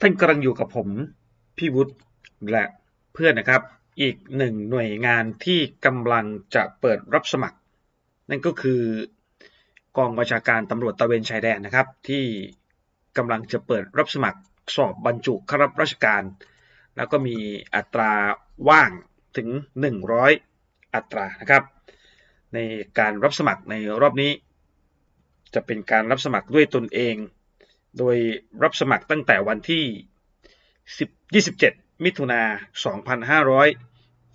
ท่านกำลังอยู่กับผม พี่วุฒิและเพื่อนนะครับ อีกหนึ่งหน่วยงานที่กำลังจะเปิดรับสมัคร นั่นก็คือกองบัญชาการตำรวจตะเวนชายแดนนะครับ ที่กำลังจะเปิดรับสมัครสอบบรรจุข้ารับราชการ แล้วก็มีอัตราว่างถึง 100 อัตรานะครับ ในการรับสมัครในรอบนี้ จะเป็นการรับสมัครด้วยตนเอง โดยรับสมัครตั้งแต่วันที่ 10 27 มิถุนา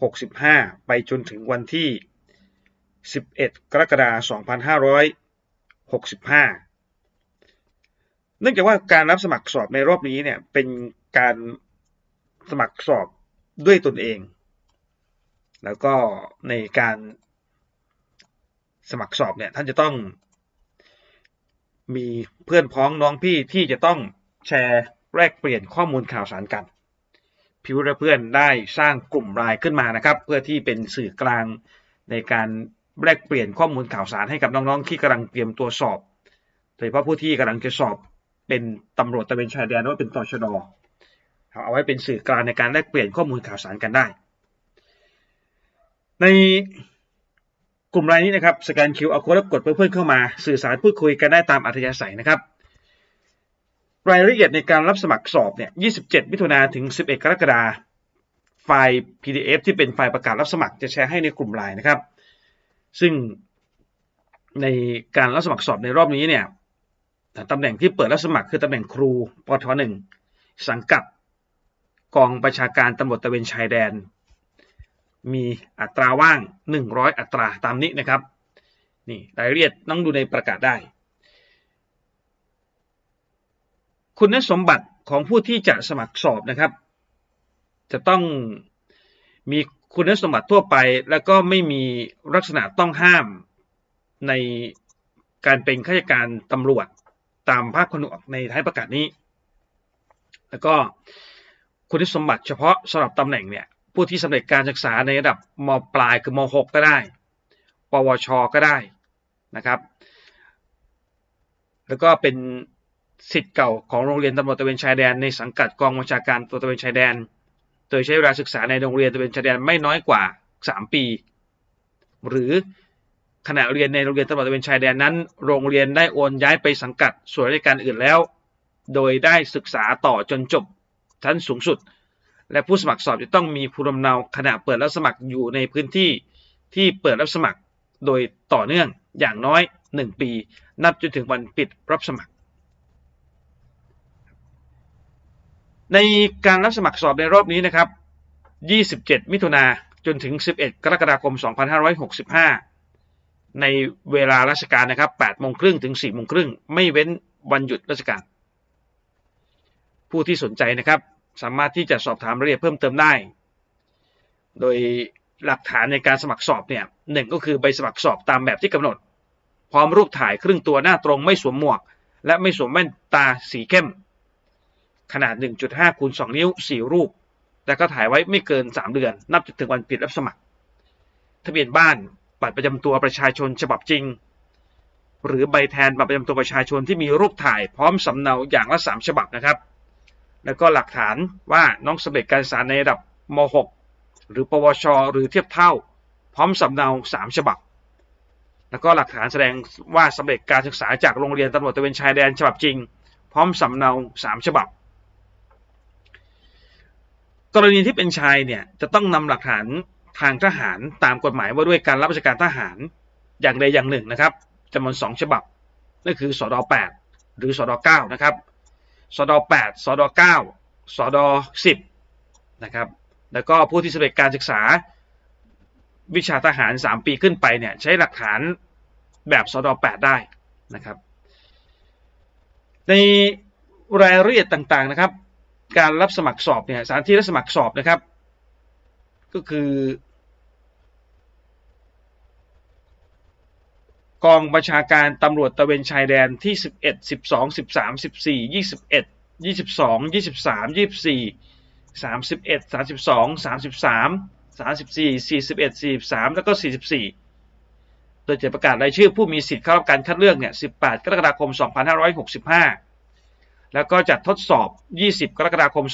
2565 ไปจนถึงวันที่ 11 กรกฎาคม 2565 เนื่องจากว่าการรับสมัครสอบในรอบนี้เนี่ยเป็นการสมัครสอบด้วยตนเอง แล้วก็ในการสมัครสอบเนี่ยท่านจะต้อง มีเพื่อนพ้องน้องพี่ที่จะต้องแชร์แลกเปลี่ยนข้อมูลข่าวสารกัน พิวและเพื่อนได้สร้างกลุ่มรายขึ้นมานะครับ เพื่อที่เป็นสื่อกลางในการแลกเปลี่ยนข้อมูลข่าวสารให้กับน้องๆที่กำลังเตรียมตัวสอบโดยเฉพาะผู้ที่กำลังจะสอบเป็นตำรวจตะเวนชายแดนหรือว่าเป็นตชดเอาไว้เป็นสื่อกลางในการแลกเปลี่ยนข้อมูลข่าวสารกันได้ ใน กลุ่มรายนี้นะครับสแกนคิวเอาโค้ดแล้วกดเพื่อนเข้ามา สื่อสารพูดคุยกันได้ตามอัธยาศัยนะครับ รายละเอียดในการรับสมัครสอบเนี่ย 27 มิถุนาถึง 11 กรกฎาคมไฟล์ PDF ที่เป็นไฟล์ประกาศรับสมัครจะแชร์ให้ในกลุ่มไลน์นะครับ ซึ่งในการรับสมัครสอบในรอบนี้เนี่ยตำแหน่งที่เปิดรับสมัครคือตำแหน่งครูปทหนึ่งสังกัดกองประชาการตำรวจตะเวนชายแดน มีอัตราว่าง 100 อัตราตามนี้นะครับนี่รายละเอียดต้องดูในประกาศได้ คุณสมบัติของผู้ที่จะสมัครสอบนะครับ จะต้องมีคุณสมบัติทั่วไป แล้วก็ไม่มีลักษณะต้องห้ามในการเป็นข้าราชการตำรวจตามภาคผนวกในท้ายประกาศนี้ แล้วก็คุณสมบัติเฉพาะสำหรับตำแหน่งเนี่ย ผู้ที่สำเร็จการศึกษาในระดับมปลายคือม .6 ก็ได้ ปวช ก็ได้นะครับ แล้วก็เป็นสิทธิ์เก่าของโรงเรียนตำรวจตะเวนชายแดนในสังกัดกองบัญชาการตำรวจตะเวนชายแดน โดยใช้เวลาศึกษาในโรงเรียนตะเวนชายแดนไม่น้อยกว่า 3 ปี หรือขณะเรียนในโรงเรียนตำรวจตะเวนชายแดนนั้น โรงเรียนได้โอนย้ายไปสังกัดส่วนราชการอื่นแล้ว โดยได้ศึกษาต่อจนจบชั้นสูงสุด และผู้สมัครสอบจะต้องมีภูมิลำเนาขณะเปิดรับสมัครอยู่ในพื้นที่ที่เปิดรับสมัครโดยต่อเนื่องอย่างน้อย 1 ปี นับจนถึงวันปิดรับสมัคร ในการรับสมัครสอบในรอบนี้นะครับ 27 มิถุนาจนถึง 11 กรกฎาคม 2565 ในเวลาราชการนะครับ8โมงครึ่งถึง4โมงครึ่งไม่เว้นวันหยุดราชการ ผู้ที่สนใจนะครับ สามารถที่จะสอบถามรายละเอียดเพิ่มเติมได้ โดยหลักฐานในการสมัครสอบเนี่ยหนึ่งก็คือใบสมัครสอบตามแบบที่กำหนด พร้อมรูปถ่ายครึ่งตัวหน้าตรงไม่สวมหมวก และไม่สวมแว่นตาสีเข้ม ขนาด 1.5คูณ2นิ้ว 4 รูปแต่ก็ถ่ายไว้ไม่เกิน 3 เดือน นับจนถึงวันปิดรับสมัคร ทะเบียนบ้านบัตรประจำตัวประชาชนฉบับจริง หรือใบแทนบัตรประจำตัวประชาชนที่มีรูปถ่ายพร้อมสำเนาอย่างละ 3 ฉบับนะครับ แล้วก็หลักฐานว่าน้องสำเร็จการศึกษาในระดับม .6 หรือ ปวช หรือเทียบเท่า พร้อมสำเนา3ฉบับ แล้วก็หลักฐานแสดงว่าสำเร็จการศึกษาจากโรงเรียนตำรวจตะเวนชายแดนฉบับจริง พร้อมสำเนา3ฉบับ กรณีที่เป็นชายเนี่ยจะต้องนำหลักฐานทางทหารตามกฎหมายว่าด้วยการรับราชการทหารอย่างใดอย่างหนึ่งนะครับจำนวน2ฉบับนั่นคือสอด8หรือสอด9นะครับ สอด8สอด9สอด10นะครับ แล้วก็ผู้ที่สำเร็จการศึกษาวิชาทหาร 3 ปีขึ้นไปเนี่ยใช้หลักฐานแบบสอด8ได้นะครับ ในรายละเอียดต่างๆนะครับ การรับสมัครสอบเนี่ยสถานที่รับสมัครสอบนะครับ ก็คือ กองบัญชาการตำรวจตะเวนชายแดนที่ 11 12 13 14 21 22 23 24 31 32 33 34 41 43 แล้วก็ 44 โดยจะประกาศรายชื่อผู้มีสิทธิ์เข้ารับการคัดเลือกเนี่ย 18 กรกฎาคม 2565 แล้วก็จัดทดสอบ 20 กรกฎาคม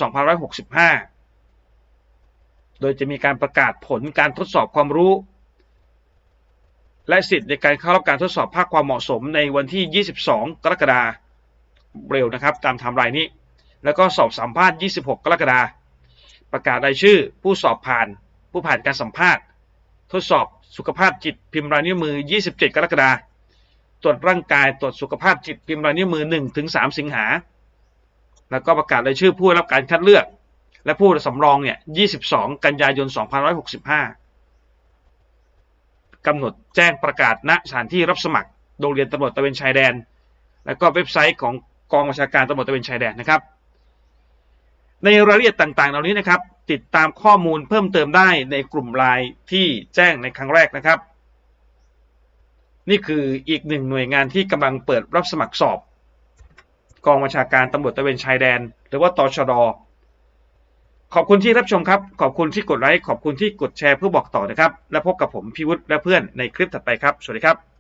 2565 โดยจะมีการประกาศผลการทดสอบความรู้ และสิทธิ์ในการเข้ารับการทดสอบภาคความเหมาะสมในวันที่ 22 กรกฎาคมเร็วนะครับ ตามไทม์ไลน์นี้ แล้วก็สอบสัมภาษณ์ 26 กรกฎาคมประกาศรายชื่อ ผู้สอบผ่าน ผู้ผ่านการสัมภาษณ์ ทดสอบสุขภาพจิตพิมพ์ลายนิ้วมือ 27 กรกฎาคมตรวจร่างกายตรวจสุขภาพจิตพิมพ์ลายนิ้วมือ 1-3 สิงหา แล้วก็ประกาศรายชื่อผู้รับการคัดเลือก และผู้สำรองเนี่ย 22 กันยายน 2565 กำหนดแจ้งประกาศณสถานที่รับสมัครโรงเรียนตำรวจตะเวนชายแดน แล้วก็เว็บไซต์ของกองบัญชาการตำรวจตะเวนชายแดนนะครับ ในรายละเอียดต่างๆ เหล่านี้นะครับ ติดตามข้อมูลเพิ่มเติมได้ในกลุ่มไลน์ที่แจ้งในครั้งแรกนะครับ นี่คืออีกหนึ่งหน่วยงานที่กำลังเปิดรับสมัครสอบ กองบัญชาการตำรวจตะเวนชายแดน หรือว่าตชด ขอบคุณที่รับชมครับ ขอบคุณที่กดไลค์ ขอบคุณที่กดแชร์เพื่อบอกต่อนะครับ และพบกับผมพิวุฒิและเพื่อนในคลิปถัดไปครับ สวัสดีครับ